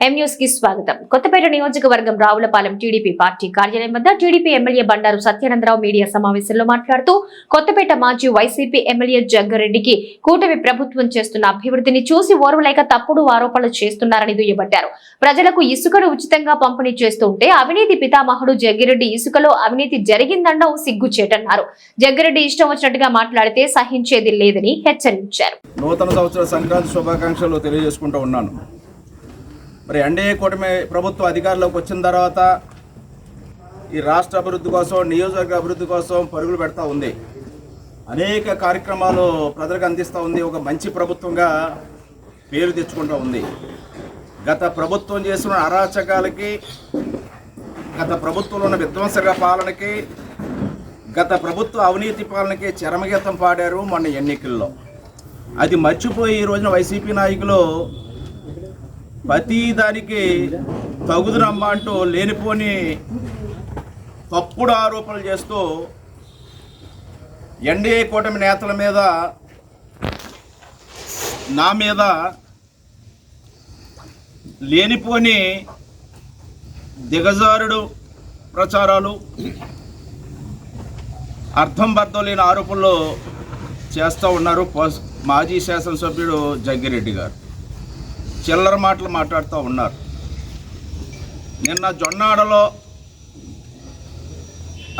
కి స్వాగతం. కొత్తపేట నియోజకవర్గం రావులపాలెం టీడీపీ పార్టీ కార్యాలయం వద్ద TDP MLA Bandaru Satyanandarao media సమావేశంలో మాట్లాడుతూ కొత్తపేట మాజీ వైసీపీ ఎమ్మెల్యే జగ్గారెడ్డికి కూటమి ప్రభుత్వం చేస్తున్న అభివృద్ధిని చూసి ఓర్వలేక తప్పుడు ఆరోపణలు చేస్తున్నారని దుయ్యబట్టారు. ప్రజలకు ఇసుకను ఉచితంగా పంపిణీ చేస్తుంటే అవినీతి పితామహుడు జగ్గిరెడ్డి ఇసుకలో అవినీతి జరిగిందనడం సిగ్గుచేటన్నారు. జగ్గిరెడ్డి ఇష్టం వచ్చినట్టుగా మాట్లాడితే సహించేది లేదని హెచ్చరించారు. నూతన సంవత్సర సంక్రాంతి శుభాకాంక్షలు తెలియజేసుకుంటూ ఉన్నాను. మరి ఎన్డీఏ కూటమి ప్రభుత్వం అధికారంలోకి వచ్చిన తర్వాత ఈ రాష్ట్ర అభివృద్ధి కోసం నియోజకవర్గ అభివృద్ధి కోసం పరుగులు పెడతా ఉంది. అనేక కార్యక్రమాలు ప్రజలకు అందిస్తూ ఉంది. ఒక మంచి ప్రభుత్వంగా పేరు తెచ్చుకుంటూ ఉంది. గత ప్రభుత్వం చేసిన అరాచకాలకి గత ప్రభుత్వంలో ఉన్న విధ్వంసక పాలనకి గత ప్రభుత్వ అవినీతి పాలనకి చరమగీతం పాడారు మొన్న ఎన్నికల్లో. అది మర్చిపోయి ఈ రోజున వైసీపీ నాయకులు ప్రతి దానికి తగుదురమ్మ అంటూ లేనిపోని తప్పుడు ఆరోపణలు చేస్తూ ఎన్డీఏ కూటమి నేతల మీద నా మీద లేనిపోని దిగజారుడు ప్రచారాలు అర్థం బర్థం లేని ఆరోపణలు చేస్తూ ఉన్నారు మాజీ శాసనసభ్యుడు జగ్గిరెడ్డి గారు. చిల్లర మాటలు మాట్లాడుతూ ఉన్నారు. నిన్న జొన్నాడలో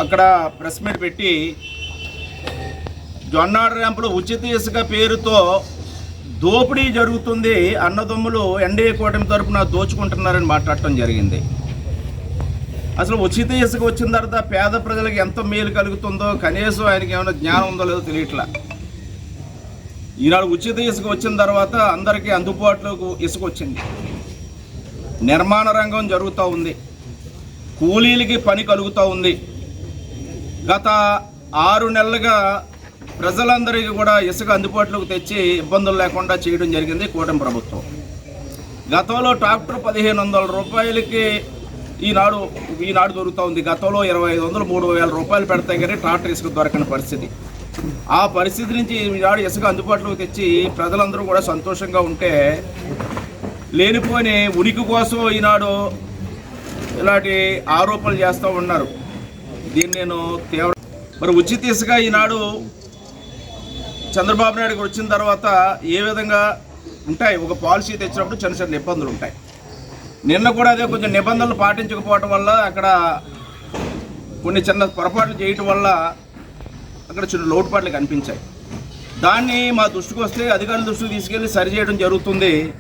అక్కడ ప్రెస్ మీట్ పెట్టి జొన్నాడ ర్యాంపులో ఉచిత ఇసుక పేరుతో దోపిడీ జరుగుతుంది అన్నదమ్ములు ఎన్డీఏ కూటమి తరపున దోచుకుంటున్నారని మాట్లాడటం జరిగింది. అసలు ఉచిత ఇసుక వచ్చిన తర్వాత పేద ప్రజలకు ఎంత మేలు కలుగుతుందో కనీసం ఆయనకి ఏమైనా జ్ఞానం ఉందో లేదో తెలియట్లా. ఈనాడు ఉచిత ఇసుక వచ్చిన తర్వాత అందరికీ అందుబాటులోకి ఇసుక వచ్చింది నిర్మాణ రంగం జరుగుతూ ఉంది. కూలీలకి పని కలుగుతూ ఉంది. గత ఆరు నెలలుగా ప్రజలందరికీ కూడా ఇసుక అందుబాటులోకి తెచ్చి ఇబ్బందులు లేకుండా చేయడం జరిగింది కూటమి ప్రభుత్వం. గతంలో ట్రాక్టర్ పదిహేను వందల రూపాయలకి ఈనాడు ఈనాడు దొరుకుతూ ఉంది. గతంలో ఇరవై ఐదు వందలు మూడు వేల రూపాయలు పెడితే కానీ ట్రాక్టర్ ఇసుక దొరకని పరిస్థితి. ఆ పరిస్థితి నుంచి ఈనాడు ఇసుక అందుబాటులోకి తెచ్చి ప్రజలందరూ కూడా సంతోషంగా ఉంటే లేనిపోని ఉనికి కోసం ఈనాడు ఇలాంటి ఆరోపణలు చేస్తూ ఉన్నారు. దీన్ని నేను తీవ్ర మరి ఉచిత ఇసుక ఈనాడు చంద్రబాబు నాయుడుకి వచ్చిన తర్వాత ఏ విధంగా ఉంటాయి? ఒక పాలసీ తెచ్చినప్పుడు చిన్న చిన్న ఇబ్బందులు ఉంటాయి. నిన్న కూడా అదే కొంచెం నిబంధనలు పాటించకపోవటం వల్ల అక్కడ కొన్ని చిన్న పొరపాట్లు చేయటం వల్ల అక్కడ చిన్న లోటుపాట్లు కనిపించాయి. దాన్ని మా దృష్టికి వస్తే అధికారుల దృష్టికి తీసుకెళ్ళి సరి చేయడం జరుగుతుంది.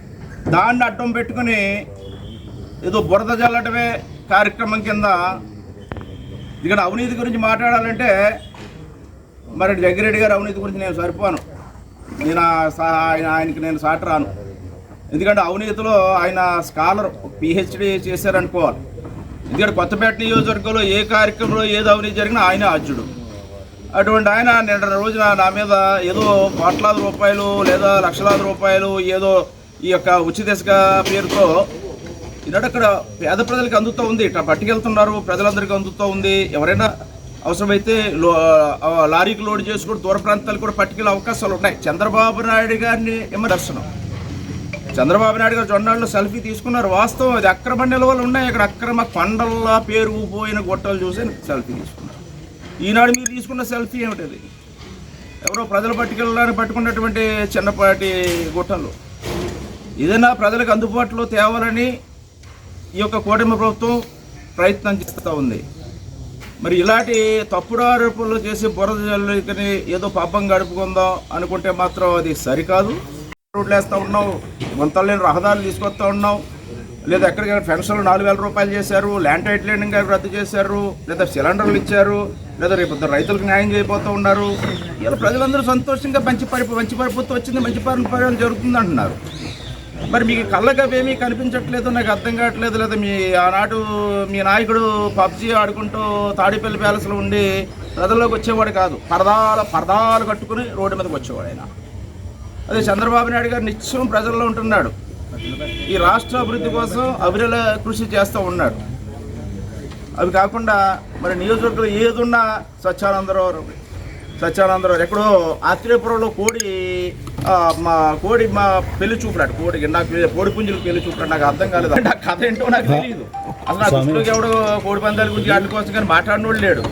దాన్ని అడ్డం పెట్టుకుని ఏదో బురద జల్లటమే కార్యక్రమం కింద ఇక్కడ అవినీతి గురించి మాట్లాడాలంటే మరి జగ్గిరెడ్డి గారు అవినీతి గురించి నేను సరిపోను. నేను సా- ఆయన ఆయనకి నేను సాట రాను. ఎందుకంటే అవినీతిలో ఆయన స్కాలర్ పిహెచ్డి చేశారనుకోవాలి. ఎందుకంటే కొత్తపేట నియోజకవర్గంలో ఏ కార్యక్రమంలో ఏది అవినీతి జరిగినా ఆయనే ఆద్యుడు అటువంటి ఆయన నిన్న రోజున నా మీద ఏదో కోట్లాది రూపాయలు లేదా లక్షలాది రూపాయలు ఏదో ఈ యొక్క ఉచిత పేరుతో ఈనాడు అక్కడ పేద ప్రజలకు అందుతూ ఉంది. ఇట్లా పట్టుకెళ్తున్నారు ప్రజలందరికీ అందుతూ ఉంది. ఎవరైనా అవసరమైతే లో లారీకి లోడ్ చేసుకుని దూర ప్రాంతాలకు కూడా పట్టుకెళ్ళే అవకాశాలు ఉన్నాయి. చంద్రబాబు నాయుడు గారిని ఏమో చంద్రబాబు నాయుడు గారు జొన్నాళ్ళు సెల్ఫీ తీసుకున్నారు. వాస్తవం అది అక్రమ నిల్వలు ఉన్నాయి. అక్కడ అక్రమ కొండల్లా పేరుకుపోయిన గొట్టలు చూసి సెల్ఫీ తీసుకున్నారు. ఈనాడు మీరు తీసుకున్న సెల్ఫీ ఏమిటది? ఎవరో ప్రజలు పట్టుకెళ్ళడానికి పట్టుకున్నటువంటి చిన్నపాటి గుట్టలు. ఏదైనా ప్రజలకు అందుబాటులో తేవాలని ఈ యొక్క కూటమి ప్రభుత్వం ప్రయత్నం చేస్తూ ఉంది. మరి ఇలాంటి తప్పుడు ఆరోపణలు చేసి బురద జల్లుకని ఏదో పాపం గడుపుకుందాం అనుకుంటే మాత్రం అది సరికాదు. రోడ్లు వేస్తూ ఉన్నావు వంతలేని రహదారులు తీసుకొస్తా ఉన్నావు. లేదా ఎక్కడికైనా పెన్షన్లు నాలుగు వేల రూపాయలు చేశారు ల్యాండ్ టైటిలింగ్ గారు రద్దు చేశారు లేదా సిలిండర్లు ఇచ్చారు లేదా రేపు రైతులకు న్యాయం చేయబోతూ ఉన్నారు. ఇలా ప్రజలందరూ సంతోషంగా మంచి పరి మంచి పరిపూర్తి వచ్చింది మంచి పరిపాలన జరుగుతుంది అంటున్నారు మరి మీకు కళ్ళకి అవేమీ కనిపించట్లేదు నాకు అర్థం కావట్లేదు లేదా మీ ఆనాడు మీ నాయకుడు పబ్జీ ఆడుకుంటూ తాడిపల్లి ప్యాలెస్లో ఉండి ప్రజల్లోకి వచ్చేవాడు కాదు పరదాల పరదాలు కట్టుకుని రోడ్డు మీదకి వచ్చేవాడు ఆయన. అదే చంద్రబాబు నాయుడు గారు నిత్యం ప్రజల్లో ఉంటున్నాడు. ఈ రాష్ట్ర అభివృద్ధి కోసం అవిరల కృషి చేస్తూ ఉన్నాడు అవి కాకుండా మరి నియోజకవర్గంలో ఏదున్నా స్వచ్ఛానందరావు సత్యానందరావు ఎక్కడో ఆత్రేయపురంలో కోడి మా కోడి మా పెళ్ళి చూపురాడు కోడికి నాకు కోడి పుంజులు పెళ్ళి చూపురాడు నాకు అర్థం కాలేదు. ఆ కథ ఏంటో నాకు తెలియదు. అసలు ఆ దృష్టిలోకి ఎవడు కోడి పందాల గురించి వాటి కోసం కానీ మాట్లాడినోడు లేడు.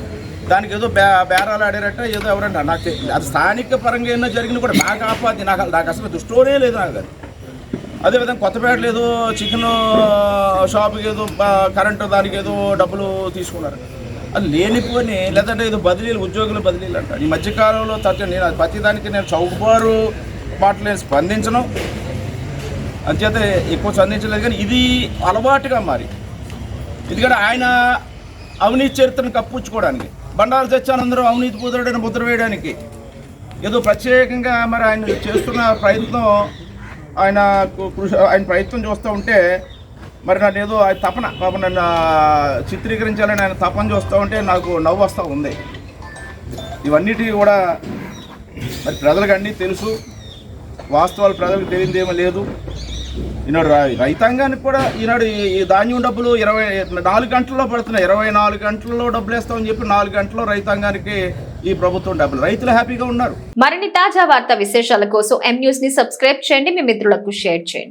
దానికి ఏదో బే బేరాలు ఆడారట ఏదో ఎవరన్నా. నాకు అది స్థానిక పరంగా ఏమో జరిగింది కూడా నాకు ఆపాది. నాకు నాకు అసలు దృష్టిలోనే లేదు నాకు అది. అదేవిధంగా కొత్తపేటలో ఏదో చికెన్ షాప్కి ఏదో కరెంటు దానికి ఏదో డబ్బులు తీసుకున్నారు. అది లేనిపోని లేదంటే ఏదో బదిలీలు ఉద్యోగులు బదిలీలు అంటారు. ఈ మధ్యకాలంలో తట్టు నేను ప్రతిదానికి దానికి నేను చౌకబారు మాటలు నేను స్పందించను. అంచేత ఎక్కువ స్పందించలేదు కానీ ఇది అలవాటుగా మారి. ఎందుకంటే ఆయన అవినీతి చరిత్రను కప్పించుకోవడానికి బండారు సత్యానందరూ అవినీతి కుదరడని ముద్ర వేయడానికి ఏదో ప్రత్యేకంగా మరి ఆయన చేస్తున్న ప్రయత్నం ఆయన కృషి ఆయన ప్రయత్నం చూస్తూ ఉంటే మరి నాకు ఏదో ఆయన తపన పాపం నన్ను చిత్రీకరించాలని ఆయన తపన చూస్తూ ఉంటే నాకు నవ్వు వస్తూ ఉంది. ఇవన్నిటికీ కూడా మరి ప్రజలకు అన్నీ తెలుసు. వాస్తవాలు ప్రజలకు తెలియదేమో లేదు. ఈనాడు రైతాంగానికి కూడా ఈనాడు ఈ ధాన్యం డబ్బులు ఇరవై నాలుగు గంటల్లో పడుతున్నాయి. ఇరవై నాలుగు గంటల్లో డబ్బులు వేస్తామని చెప్పి నాలుగు గంటల్లో రైతాంగానికి ఈ ప్రభుత్వం డబ్బులు. రైతులు హ్యాపీగా ఉన్నారు. మరిన్ని తాజా వార్తా విశేషాల కోసం ఎం న్యూస్ని సబ్స్క్రైబ్ చేయండి. మీ మిత్రులకు షేర్ చేయండి.